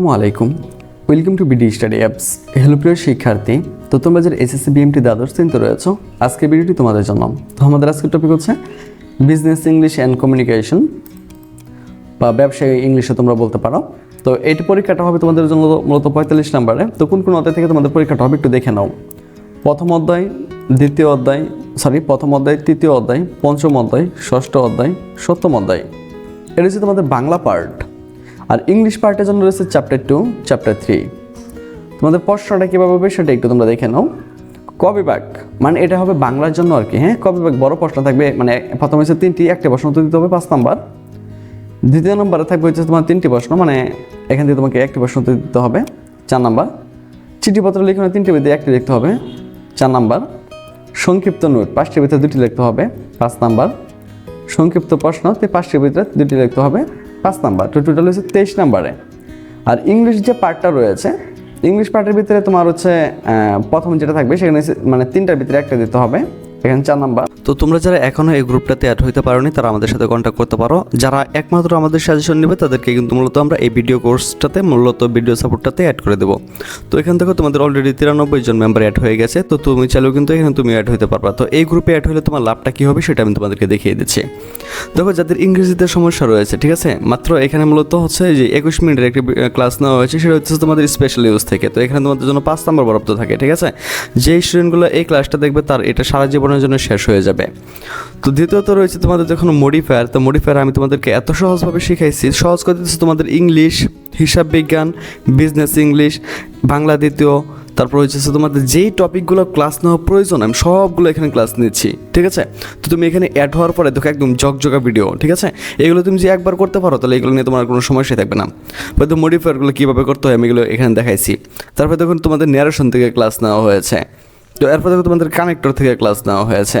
আলাইকুম। Welcome to BD study apps hello প্রিয় শিক্ষার্থী। তো তোমরা যারা এসএসসি বিএমটি দ্বাদশ শ্রেণীতে রয়েছো আজকে ভিডিওটি তোমাদের জন্য। তো আমাদের আজকের টপিক হচ্ছে বিজনেস ইংলিশ অ্যান্ড কমিউনিকেশন বা ব্যবসায়ী ইংলিশে তোমরা বলতে পারো। তো এটি পরীক্ষাটা হবে তোমাদের জন্য মূলত পঁয়তাল্লিশ নাম্বারে। তো কোন কোন অধ্যায় থেকে তোমাদের পরীক্ষাটা হবে একটু দেখে নাও। প্রথম অধ্যায়, দ্বিতীয় অধ্যায় সরি প্রথম অধ্যায়, তৃতীয় অধ্যায়, পঞ্চম অধ্যায়, ষষ্ঠ অধ্যায়, সপ্তম অধ্যায়। এটা হচ্ছে তোমাদের বাংলা পার্ট আর ইংলিশ পার্টের জন্য রয়েছে চ্যাপ্টার টু চ্যাপ্টার থ্রি তোমাদের প্রশ্নটা কীভাবে হবে সেটা একটু তোমরা দেখে নাও। কবি বাগ মানে এটা হবে বাংলার জন্য আর কি হ্যাঁ? কবি বাগ বড় প্রশ্ন থাকবে মানে প্রথম হচ্ছে তিনটি, একটা প্রশ্ন উত্তর দিতে হবে, পাঁচ নাম্বার। দ্বিতীয় নম্বরে থাকবে হচ্ছে তোমার তিনটি প্রশ্ন মানে এখান থেকে তোমাকে একটি প্রশ্ন উত্তর দিতে হবে, চার নাম্বার। চিঠিপত্র লিখনে তিনটি ভিতরে একটি লিখতে হবে, চার নাম্বার। সংক্ষিপ্ত নোট পাঁচটির ভিতরে দুটি লিখতে হবে, পাঁচ নাম্বার। সংক্ষিপ্ত প্রশ্ন পাঁচটির ভিতরে দুটি লিখতে হবে পাঁচ নাম্বার, তো টোটাল হচ্ছে তেইশ নাম্বারে। আর ইংলিশ যে পার্টটা রয়েছে ইংলিশ পার্টের ভিতরে তোমার হচ্ছে প্রথম যেটা থাকবে সেখানে মানে তিনটার ভিতরে একটা দিতে হবে, এখানে চার নাম্বার। তো তোমরা যারা এখনও এই গ্রুপটাতে অ্যাড হতে পারোনি, তারা আমাদের সাথে কন্ট্যাক্ট করতে পারো। যারা একমাত্র আমাদের সাজেশন নেবে, তাদেরকে কিন্তু মূলত আমরা এই ভিডিও কোর্সটাতে মূলত ভিডিও সাপোর্টটাতে অ্যাড করে দেবো। তো এখান থেকে তোমাদের অলরেডি তিরানব্বই জন মেম্বার অ্যাড হয়ে গেছে, তো তুমি চাইলেও কিন্তু এখানে তুমি অ্যাড হতে পারবা। তো এই গ্রুপে অ্যাড হলে তোমার লাভটা কী হবে, সেটা আমি তোমাদেরকে দেখিয়ে দিচ্ছি। দেখো, যাদের ইংরেজিতে সমস্যা রয়েছে, ঠিক আছে? মাত্র এখানে মূলত হচ্ছে যে একুশ মিনিটের একটি ক্লাস নেওয়া হয়েছে, সেটা হচ্ছে তোমাদের স্পেশাল ইউজ থেকে। তো এখানে তোমাদের জন্য পাঁচ নম্বর বরাদ্দ থাকে, ঠিক আছে? যেই স্টুডেন্টগুলো এই ক্লাসটা দেখবে, তার এটা সারা জীবনের জন্য শেষ হয়ে যাবে। তো দ্বিতীয়ত রয়েছে তোমাদের যখন মডিফায়ার তো মডিফায়ার আমি তোমাদেরকে এত সহজভাবে শিখাইছি। সহজ করে দিচ্ছি তোমাদের ইংলিশ হিসাব বিজ্ঞান বিজনেস ইংলিশ বাংলা দ্বিতীয়, তারপর হচ্ছে তোমাদের যেই টপিকগুলো ক্লাস নেওয়া প্রয়োজন, আমি সবগুলো এখানে ক্লাস নিচ্ছি, ঠিক আছে? তো তুমি এখানে অ্যাড হওয়ার পরে দেখো একদম জগজগা ভিডিও ঠিক আছে? এগুলো তুমি যে একবার করতে পারো, তাহলে এগুলো নিয়ে তোমার কোনো সমস্যাই থাকবে না। হয়তো মডিফায়ারগুলো কীভাবে করতে হয়, আমি এগুলো এখানে দেখাইছি। তারপর দেখুন তোমাদের ন্যারেশন থেকে ক্লাস নেওয়া হয়েছে। তো এরপর দেখো তোমাদের কানেক্টর থেকে ক্লাস নেওয়া হয়েছে।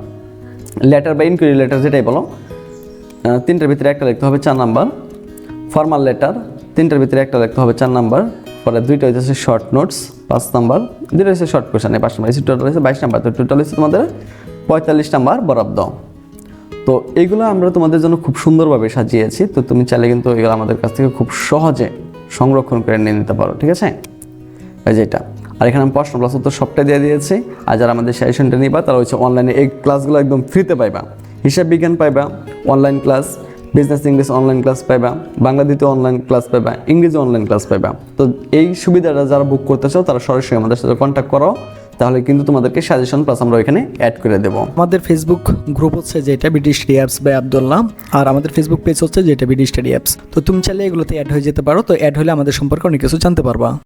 লেটার বা ইনকোয়ারি লেটার যেটাই বলো তিনটার ভিতরে একটা লিখতে হবে চার নাম্বার। ফর্মাল লেটার তিনটার ভিতরে একটা লিখতে হবে চার নাম্বার। পরে দুইটা হচ্ছে শর্ট নোটস পাঁচ নাম্বার। দুইটা হচ্ছে শর্ট কোয়েশন পাঁচ নাম্বার। এসে টোটাল হচ্ছে বাইশ নাম্বার। তো টোটাল হচ্ছে তোমাদের পঁয়তাল্লিশ নাম্বার বরাদ্দ। তো এইগুলো আমরা তোমাদের জন্য খুব সুন্দরভাবে সাজিয়েছি। তো তুমি চাইলে কিন্তু এগুলো আমাদের কাছ থেকে খুব সহজে সংরক্ষণ করে নিয়ে নিতে পারো, ঠিক আছে? এই যেটা আর এখানে আমি প্রশ্ন প্লাস উত্তর সবটাই দিয়ে দিয়েছি। আর যারা আমাদের সেশনটা নিবা, তারা হচ্ছে অনলাইনে এই ক্লাসগুলো একদম ফ্রিতে পাইবা। হিসাব বিজ্ঞান পাইবা online class business English online class পাইবা, বাংলা অনলাইন ক্লাস পাইবা, ইংরেজি অনলাইন ক্লাস পাইবা। তো এই সুবিধাটা যারা বুক করতে চাও, তারা সরাসরি আমাদের সাথে কন্ট্যাক্ট করো। তাহলে কিন্তু তোমাদেরকে সাজেশন প্লাস আমরা এখানে অ্যাড করে দেবো। আমাদের ফেসবুক গ্রুপ হচ্ছে যেটা BD study apps by Abdullah আর আমাদের ফেসবুক পেজ হচ্ছে যেটা বিডি স্টাডি অ্যাপস তো তুমি চাইলে এগুলোতে অ্যাড হয়ে যেতে পারো, তো অ্যাড হলে আমাদের সম্পর্কে অনেক কিছু জানতে পারবা।